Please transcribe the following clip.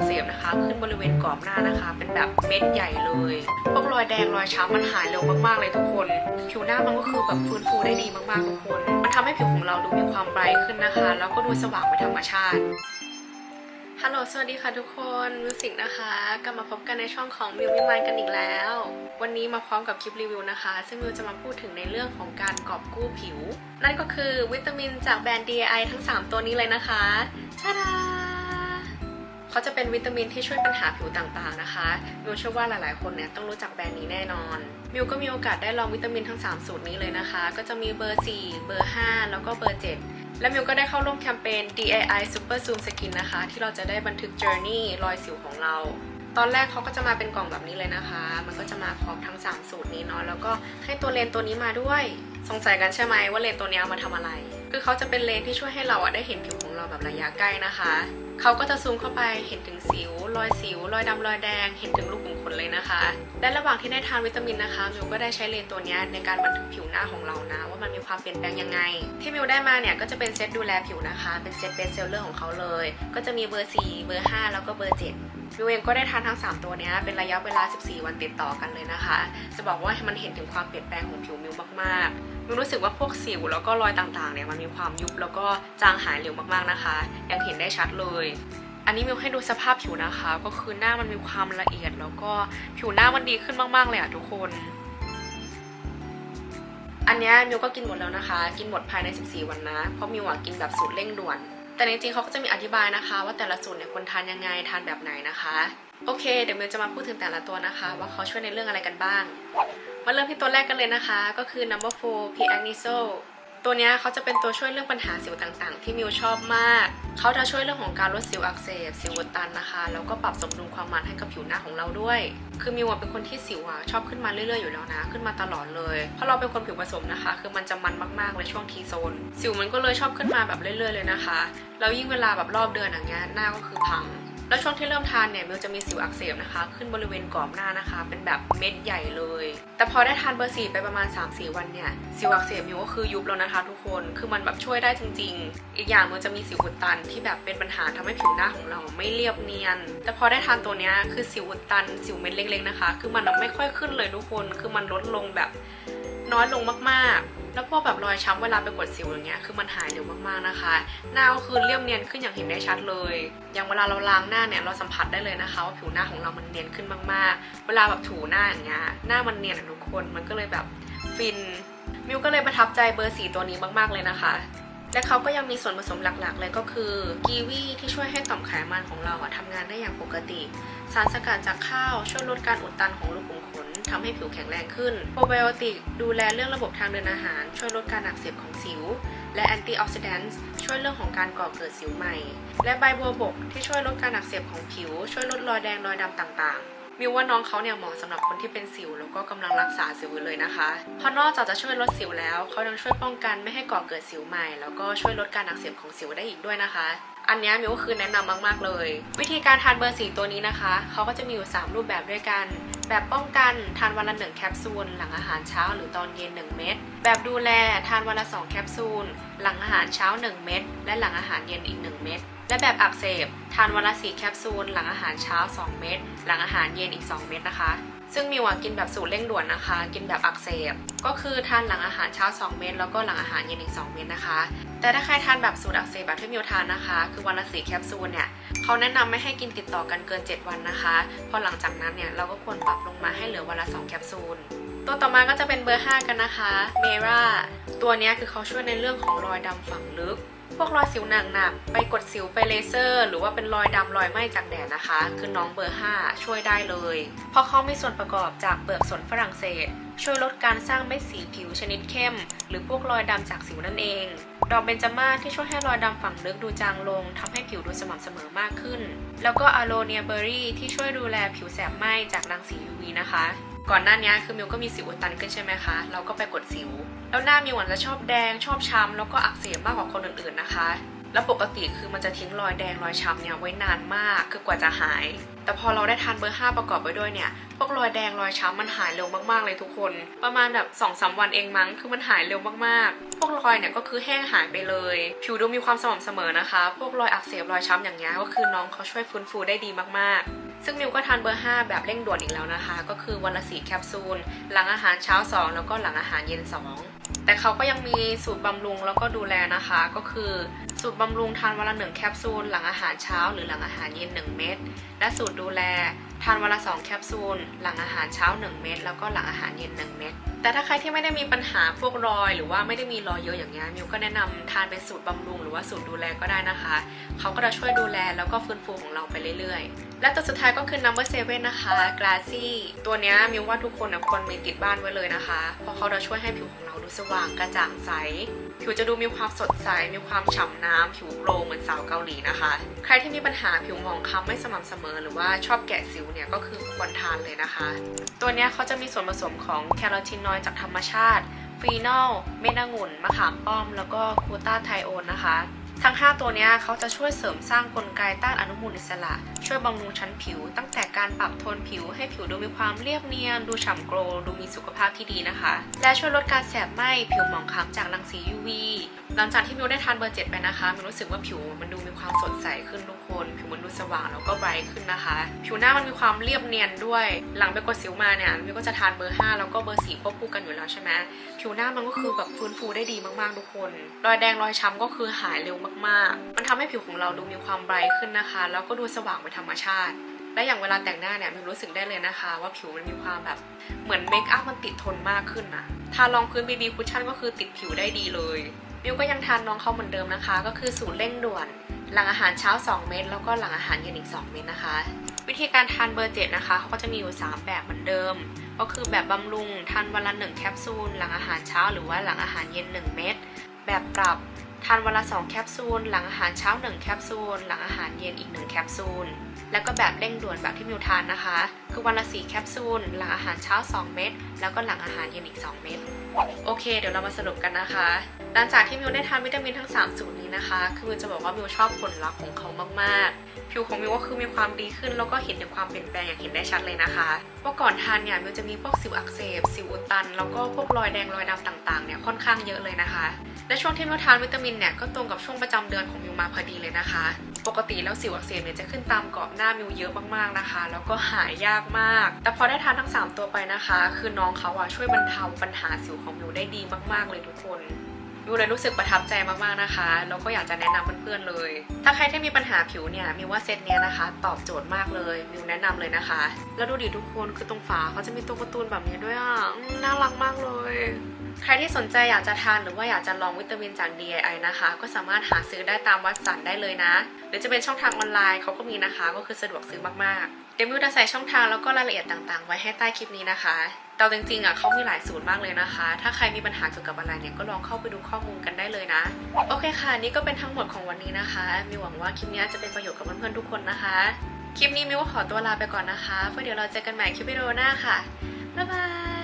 กเสบนะคะ ขึ้นบริเวณกรอบหน้านะคะ เป็นแบบเม็ดใหญ่เลยพวกรอยแดงรอยช้ำมันหายเร็วมากๆเลยทุกคน ผิวหน้ามันก็คือแบบฟื้นฟูได้ดีมากๆทุกคน มันทำให้ผิวของเราดูมีความไบรท์ขึ้นนะคะ แล้วก็ดูสว่างเป็นธรรมชาติฮัลโหล สวัสดีค่ะทุกคนมิวสิกนะคะ กลับมาพบกันในช่องของมิววิมานกันอีกแล้ว วันนี้มาพร้อมกับคลิปรีวิวนะคะ ซึ่งมิวจะมาพูดถึงในเรื่องของการกอบกู้ผิว นั่นก็คือวิตามินจากแบรนด์ DAI ทั้ง 3 ตัวนี้เลยนะคะชาดา เขาจะเป็นวิตามินที่ช่วยปัญหาผิวต่างๆนะคะมิวเชื่อว่าหลายๆคนเนี่ยต้องรู้จักแบรนด์นี้แน่นอน มิวก็มีโอกาสได้ลองวิตามินทั้ง 3 สูตรนี้เลยนะคะ ก็จะมีเบอร์ 4 เบอร์ 5 แล้วก็เบอร์ 7 และมิวก็ได้เข้าร่วมแคมเปญ DAI Super Zoom Skin นะคะ ที่เราจะได้บันทึก journey รอยสิวของเราตอนแรกเขาก็จะมาเป็นกล่องแบบนี้เลยนะคะ มันก็จะมาพร้อมทั้ง 3 สูตรนี้เนาะ แล้วก็ให้ตัวเลนตัวนี้มาด้วย สงสัยกันใช่ไหมว่าเลนตัวนี้เอามาทำอะไร คือเขาจะเป็นเลนที่ช่วยให้เราอะได้เห็นผิวของเราแบบระยะใกล้นะคะ เขาก็จะซูมเข้าไปเห็นถึงสิว รอยสิว รอยดำรอยแดง เห็นถึงรูขุมขนเลยนะคะ และระหว่างที่ได้ทานวิตามินนะคะมิวก็ได้ใช้เลนตัวนี้ในการบันทึกผิวหน้าของเรานะ ว่ามันมีความเปลี่ยนแปลงยังไง ที่มิวได้มาเนี่ยก็จะเป็นเซตดูแลผิวนะคะ เป็นเซตเบสเซลเลอร์ของเขาเลย ก็จะมีเบอร์ 4 เบอร์ 5 แล้วก็เบอร์ 7 มิวเองก็ได้ทานทั้ง 3 ตัวเนี้ยเป็นระยะเวลา 14 วันติดต่อกันเลยนะคะ จะบอกว่ามันเห็นถึงความเปลี่ยนแปลงของผิวมิวมากๆมิวรู้สึกว่าพวกสิวแล้วก็รอยต่างๆเนี่ยมันมีความยุบแล้วก็จางหายเร็วมากๆนะคะ ยังเห็นได้ชัดเลย อันนี้มิวให้ดูสภาพผิวนะคะ ก็คือหน้ามันมีความละเอียด แล้วก็ผิวหน้ามันดีขึ้นมากๆเลยอะทุกคน อันเนี้ยมิวก็กินหมดแล้วนะคะ กินหมดภายใน 14 วันนะ เพราะมิวกินแบบสูตรเร่งด่วน แต่จริงๆเขาก็จะมีอธิบายนะคะ ว่าแต่ละสูตรเนี่ยควรทานยังไงทานแบบไหนนะคะ โอเค เดี๋ยวมิวจะมาพูดถึงแต่ละตัวนะคะ ว่าเขาช่วยในเรื่องอะไรกันบ้าง มาเริ่มที่ตัวแรกกันเลยนะคะ ก็คือ number four p a g n i s o ตัวนี้เขาจะเป็นตัวช่วยเรื่องปัญหาสิวต่างๆ ที่มิวชอบมาก เขาจะช่วยเรื่องของการลดสิวอักเสบ สิวอุดตันนะคะ แล้วก็ปรับสมดุลความมันให้กับผิวหน้าของเราด้วย คือมิวเป็นคนที่สิวอะชอบขึ้นมาเรื่อยๆอยู่แล้วนะ ขึ้นมาตลอดเลย เพราะเราเป็นคนผิวผสมนะคะ คือมันจะมันมากๆเลยช่วงทีโซน สิวมันก็เลยชอบขึ้นมาแบบเรื่อยๆเลยนะคะ แล้วยิ่งเวลาแบบรอบเดือนอย่างเงี้ย หน้าก็คือพัง แล้วช่วงที่เริ่มทานเนี่ยมิวจะมีสิวอักเสบนะคะ ขึ้นบริเวณกรอบหน้านะคะ เป็นแบบเม็ดใหญ่เลย แต่พอได้ทานเบอร์สี่ไปประมาณ 3-4 วันเนี่ยสิวอักเสบมิวก็คือยุบแล้วนะคะ ทุกคนคือมันแบบช่วยได้จริง ๆ อีกอย่างมิวจะมีสิวอุดตันที่แบบเป็นปัญหาทำให้ผิวหน้าของเราไม่เรียบเนียน แต่พอได้ทานตัวเนี้ยคือสิวอุดตันสิวเม็ดเล็กๆนะคะ คือมันไม่ค่อยขึ้นเลยทุกคน คือมันลดลงแบบน้อยลงมากๆ แล้วพวกแบบรอยช้ำเวลาไปกดสิวอย่างเงี้ยคือมันหายเร็วมากๆนะคะ หน้าก็คือเรียบเนียนขึ้นอย่างเห็นได้ชัดเลย อย่างเวลาเราล้างหน้าเนี่ยเราสัมผัสได้เลยนะคะว่าผิวหน้าของเรามันเนียนขึ้นมากๆ เวลาแบบถูหน้าอย่างเงี้ยหน้ามันเนียนทุกคนมันก็เลยแบบฟินมิวก็เลยประทับใจเบอร์สีตัวนี้มากๆเลยนะคะและเขาก็ยังมีส่วนผสมหลักๆ เลยก็คือกีวีที่ช่วยให้ต่อมไขมันของเราอะทำงานได้อย่างปกติ สารสกัดจากข้าวช่วยลดการอุดตันของรูขุมขน ทำให้ผิวแข็งแรงขึ้น โปรไบโอติกดูแลเรื่องระบบทางเดินอาหาร ช่วยลดการอักเสบของสิว และแอนตี้ออกซิแดนต์ช่วยเรื่องของการก่อเกิดสิวใหม่ และใบบัวบกที่ช่วยลดการอักเสบของผิว ช่วยลดรอยแดงรอยดำต่างๆมิวว่าน้องเขาเนี่ยเหมาะสำหรับคนที่เป็นสิวแล้วก็กำลังรักษาสิวเลยนะคะ เพราะนอกจากจะช่วยลดสิวแล้วเขายังช่วยป้องกันไม่ให้ก่อเกิดสิวใหม่ แล้วก็ช่วยลดการอักเสบของสิวได้อีกด้วยนะคะ อันนี้มิวคือแนะนำมาก ๆ เลย วิธีการทานเบอร์สีตัวนี้นะคะเขาก็จะมีอยู่ 3 รูปแบบด้วยกัน แบบป้องกันทานวันละ 1 แคปซูล หลังอาหารเช้าหรือตอนเย็น 1 เม็ดแบบดูแลทานวันละ 2 แคปซูล หลังอาหารเช้า 1 เม็ดและหลังอาหารเย็นอีก 1 เม็ดและแบบอักเสบทานวันละ 4 แคปซูล หลังอาหารเช้า 2 เม็ดหลังอาหารเย็นอีก 2 เม็ดนะคะซึ่งมิวอะกินแบบสูตรเร่งด่วนนะคะ กินแบบอักเสบ ก็คือทานหลังอาหารเช้า 2 เม็ดแล้วก็หลังอาหารเย็นอีก 2 เม็ดนะคะ แต่ถ้าใครทานแบบสูตรอักเสบแบบที่มิวทานนะคะ คือวันละ4แคปซูลเนี่ยเขาแนะนำไม่ให้กินติดต่อกันเกิน 7 วันนะคะพอหลังจากนั้นเนี่ยเราก็ควรปรับลงมาให้เหลือวันละ 2 แคปซูลตัวต่อมาก็จะเป็นเบอร์ 5 กันนะคะเมราตัวนี้คือเขาช่วยในเรื่องของรอยดำฝังลึกพวกรอยสิวหนักๆไปกดสิวไปเลเซอร์ หรือว่าเป็นรอยดำรอยไหม้จากแดดนะคะ คือน้องเบอร์ 5 ช่วยได้เลย เพราะเขามีส่วนประกอบจากเปลือกสนฝรั่งเศส ช่วยลดการสร้างเม็ดสีผิวชนิดเข้ม หรือพวกรอยดำจากสิวนั่นเอง ดอกเบญจมาศที่ช่วยให้รอยดำฝังลึกดูจางลงทำให้ผิวดูสม่ำเสมอมากขึ้น แล้วก็อะโลเนียเบอรี่ที่ช่วยดูแลผิวแสบไหม้จากรังสี UV นะคะ ก่อนหน้านี้คือมิวก็มีสิวอุดตันขึ้นใช่ไหมคะ เราก็ไปกดสิว แล้วหน้ามิวอาจจะชอบแดงชอบช้ำแล้วก็อักเสบมากกว่าคนอื่นๆนะคะ แล้วปกติคือมันจะทิ้งรอยแดงรอยช้ำเนี่ยไว้นานมากคือกว่าจะหาย แต่พอเราได้ทานเบอร์ 5 ประกอบไปด้วยเนี่ย พวกรอยแดงรอยช้ำมันหายเร็วมากๆเลยทุกคน ประมาณแบบ2อสวันเองมั้ง คือมันหายเร็วมากๆ พวกรอยเนี่ยก็คือแห้งหายไปเลย ผิวดูมีความสม่ำเสมอนะคะ พวกรอยอักเสบรอยช้ำอย่างเงี้ยก็คือน้องเขาช่วยฟื้นฟูได้ดีมากๆ ซึ่งมิวก็ทานเบอร์ 5 แบบเร่งด่วนอีกแล้วนะคะ ก็คือวันละสีแคปซูล หลังอาหารเช้า 2 แล้วก็หลังอาหารเย็น 2 แต่เขาก็ยังมีสูตรบำรุงแล้วก็ดูแลนะคะ ก็คือสูตรบำรุงทานวันละหนึ่งแคปซูล หลังอาหารเช้า หรือหลังอาหารเย็น 1 เม็ด และสูตรดูแลทานวันละ 2 แคปซูล หลังอาหารเช้า 1 เม็ด แล้วก็หลังอาหารเย็น 1 เม็ด แต่ถ้าใครที่ไม่ได้มีปัญหาพวกรอย หรือว่าไม่ได้มีรอยเยอะอย่างเงี้ย มิวก็แนะนำทานเป็นสูตรบำรุง หรือว่าสูตรดูแลก็ได้นะคะ เขาก็จะช่วยดูแลแล้วก็ฟื้นฟูของเราไปเรื่อยๆ และตัวสุดท้ายก็คือ number seven นะคะ glassy ตัวนี้มิวว่าทุกคนนะควรมีติดบ้านไว้เลยนะคะ เพราะเขาจะช่วยให้ผิวของเราดูสว่างกระจ่างใส ผิวจะดูมีความสดใส มีความฉ่ำน้ำผิวโกลว์เหมือนสาวเกาหลีนะคะ ใครที่มีปัญหาผิวหมองคล้ำไม่สม่ำเสมอ หรือว่าชอบแกะสิวเนี่ยก็คือควรทานเลยนะคะ ตัวนี้เขาจะมีส่วนผสมของแคโรทีนอยด์จากธรรมชาติฟีนอลเมดองุ่นมะขามป้อม แล้วก็กลูตาไทโอนนะคะ ทั้ง 5 ตัวนี้เขาจะช่วยเสริมสร้างกลไกต้านอนุมูลอิสระ ช่วยบำรุงชั้นผิว ตั้งแต่การปรับโทนผิวให้ผิวดูมีความเรียบเนียน ดูฉ่ำโกลดูมีสุขภาพที่ดีนะคะ และช่วยลดการแสบไหม้ผิวหมองคล้ำจากรังสี UV หลังจากที่มิวได้ทานเบอร์เจ็ดไปนะคะมิวรู้สึกว่าผิวมันดูมีความสดใสขึ้นทุกคน ผิวมันดูสว่างแล้วก็ไบรท์ขึ้นนะคะ ผิวหน้ามันมีความเรียบเนียนด้วย หลังไปกดสิวมาเนี่ยมิวก็จะทานเบอร์5แล้วก็เบอร์4ควบคู่กันอยู่แล้วใช่ไหมผิวหน้ามันก็คือแบบฟื้นฟูได้ดีมากๆทุกคน รอยแดงรอยช้ำก็คือหายเร็วมากๆ มันทำให้ผิวของเราดูมีความไบรท์ขึ้นนะคะ แล้วก็ดูสว่างเป็นธรรมชาติและอย่างเวลาแต่งหน้าเนี่ยมิวรู้สึกได้เลยนะคะ ว่าผิวมันมีความแบบเหมือนเมคอัพมันติดทนมากขึ้นนะทารองพื้นบีบีคุชชั่นก็คือติดผิวได้ดีเลย มิวก็ยังทานน้องเขาเหมือนเดิมนะคะ ก็คือสูตรเร่งด่วน หลังอาหารเช้า 2 เม็ดแล้วก็หลังอาหารเย็นอีก 2 เม็ดนะคะ วิธีการทานเบอร์เจ็ดนะคะเขาก็จะมีอยู่ 3 แบบเหมือนเดิม ก็คือแบบบำรุงทานวันละ1แคปซูลหลังอาหารเช้าหรือว่าหลังอาหารเย็น 1 เม็ดแบบปรับทานวันละ 2 แคปซูล หลังอาหารเช้า 1 แคปซูล หลังอาหารเย็นอีก 1 แคปซูล แล้วก็แบบเร่งด่วนแบบที่มิวทานนะคะ คือวันละ 4 แคปซูล หลังอาหารเช้า 2 เม็ด แล้วก็หลังอาหารเย็นอีก 2 เม็ด โอเค เดี๋ยวเรามาสรุปกันนะคะ หลังจากที่มิวได้ทานวิตามินทั้ง 3 สูตรนี้นะคะ คือมิวจะบอกว่ามิวชอบผลลัพธ์ของเขามากๆ ผิวของมิวก็คือมีความดีขึ้น แล้วก็เห็นถึงความเปลี่ยนแปลงอย่างเห็นได้ชัดเลยนะคะเมื่อก่อนทานเนี่ยมิวจะมีพวกสิวอักเสบ สิวอุดตัน แล้วก็พวกรอยแดงรอยดำต่างๆ เนี่ยค่อนข้างเยอะเลยนะคะ และช่วงที่มิวทานวิตามินเนี่ยก็ตรงกับช่วงประจำเดือนของมิวมาพอดีเลยนะคะ ปกติแล้วสิวอักเสบเนี่ยจะขึ้นตามเกาะหน้ามิวเยอะมากๆนะคะ แล้วก็หายยากมาก แต่พอได้ทานทั้ง 3 ตัวไปนะคะ คือน้องเขาอะช่วยบรรเทาปัญหาสิวของมิวได้ดีมากๆเลยทุกคน มิวเลยรู้สึกประทับใจมากๆนะคะ แล้วก็อยากจะแนะนำเพื่อนๆเลย ถ้าใครที่มีปัญหาผิวเนี่ยมิวว่าเซตเนี้ยนะคะ ตอบโจทย์มากเลยมิวแนะนำเลยนะคะ แล้วดูดิทุกคนคือตรงฝาเขาจะมีตัวการ์ตูนแบบนี้ด้วยอะน่ารักมากเลยใครที่สนใจอยากจะทานหรือว่าอยากจะลองวิตามินจาก DII นะคะ ก็สามารถหาซื้อได้ตามวัดสันได้เลยนะ หรือจะเป็นช่องทางออนไลน์เขาก็มีนะคะ ก็คือสะดวกซื้อมากๆ ดี๋ยวมิวจะใส่ช่องทางแล้วก็รายละเอียดต่างๆ ไว้ให้ใต้คลิปนี้นะคะแต่าจริงๆอะเขามีหลายสูตรมากเลยนะคะ ถ้าใครมีปัญหาเกี่ยวกับอะไรเนี่ยก็ลองเข้าไปดูข้อมูลกันได้เลยนะ โอเคค่ะ นี่ก็เป็นทั้งหมดของวันนี้นะคะ มิวหวังว่าคลิปนี้จะเป็นประโยชน์กับเพื่อนๆทุกคนนะคะ คลิปนี้มิวขอตัวลาไปก่อนนะคะเพื่อเดี๋ยวเราเจอกันใหม่คลิปวิดีโอหน้าค่ะ บ๊ายบาย